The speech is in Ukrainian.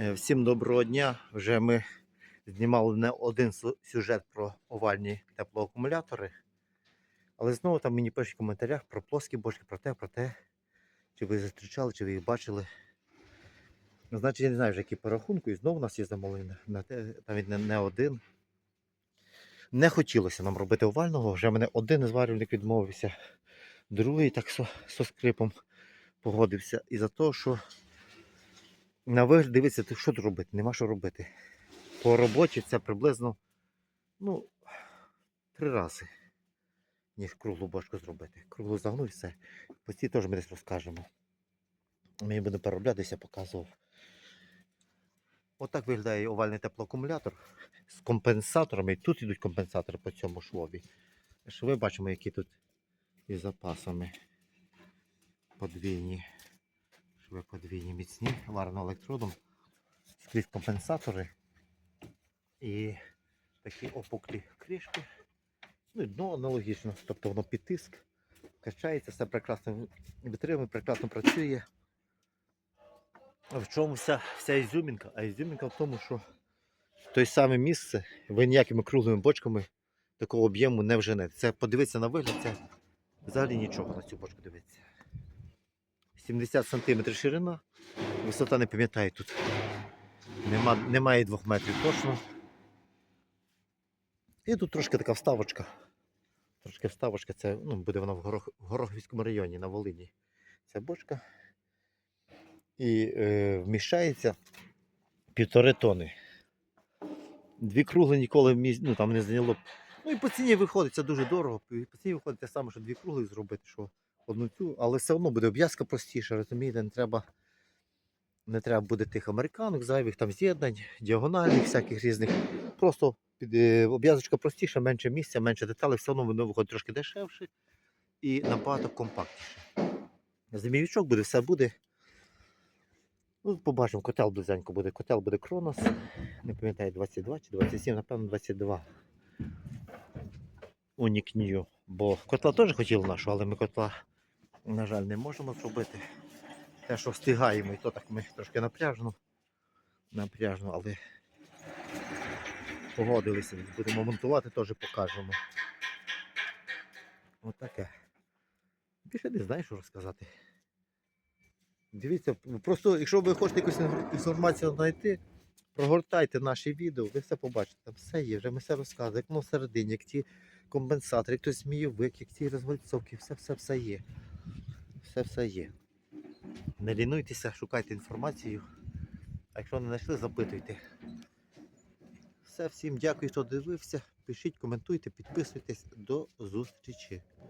Е, Всім доброго дня. Вже ми знімали не один сюжет про овальні теплоакумулятори. Але знову там мені пишуть в коментарях про плоскі бочки, про те, про те, чи ви зустрічали, чи ви їх бачили. Ну, Значить, я не знаю вже які по рахунку, і знову у нас є замовлення навіть не, один. Не хотілося нам робити овального, вже мене один зварювальник відмовився, другий так со, со скрипом погодився. І за те, що на вигляд дивиться, що тут робити? Нема що робити. По роботі це приблизно ну, три рази, ніж круглу бочку зробити. Круглу загну і все. По цій теж ми десь розкажемо. Ми її будемо перероблятися, показував. Отак виглядає овальний теплоакумулятор з компенсаторами. Тут йдуть компенсатори по цьому швові. Шви бачимо, які тут із запасами подвійні. Шви подвійні міцні, варено електродом. Скрізь компенсатори. І такі опуклі кришки. Ну і дно аналогічно, тобто воно під тиск, качається, все прекрасно витримує, прекрасно працює. В чому вся, вся ізюмінка? А ізюмінка в тому, що той саме місце ви ніякими круглими бочками такого об'єму не вженете. Це подивитися на вигляд, це взагалі нічого на цю бочку дивиться. 70 см ширина, висота не пам'ятаю тут. Нема, немає 2 метрів точно. І тут трошки така вставочка. Трошки вставочка, це ну, буде вона в, Горох, в Горохівському районі на Волині. Ця бочка. І е, вміщається півтори тони. Дві кругли ніколи вміст, ну, там не зайняло. Ну і по ціні виходить, це дуже дорого. По ціні виходить те саме, що дві кругли зробити, що одну цю, але все одно буде обв'язка простіша, розумієте, не треба. Не треба буде тих американок, зайвих там з'єднань, діагональних, всяких різних. Просто під, е, обв'язочка простіша, менше місця, менше деталей, все одно воно виходить трошки дешевше і набагато компактніше. Змійовичок буде, все буде. Ну, побачимо, котел близенько буде. Котел буде Кронос. Не пам'ятаю, 22 чи 27, напевно, 22. Унік Нью. Бо котла теж хотіли нашого, але ми котла, на жаль, не можемо зробити. Те, що встигаємо, і то так ми трошки напряжно. Напряжно, але погодилися. Будемо монтувати, теж покажемо. Отаке. Більше не знаю, що розказати. Дивіться, просто якщо ви хочете якусь інформацію знайти, прогортайте наші відео, ви все побачите. Там все є, вже ми все розказуємо, як воно всередині, як ті компенсатори, як той змійовик, як ці розвальцовки, все, все, все є. Все, все є. Не лінуйтеся, шукайте інформацію. А якщо не знайшли, запитуйте. Все, всім дякую, хто дивився. Пишіть, коментуйте, підписуйтесь. До зустрічі.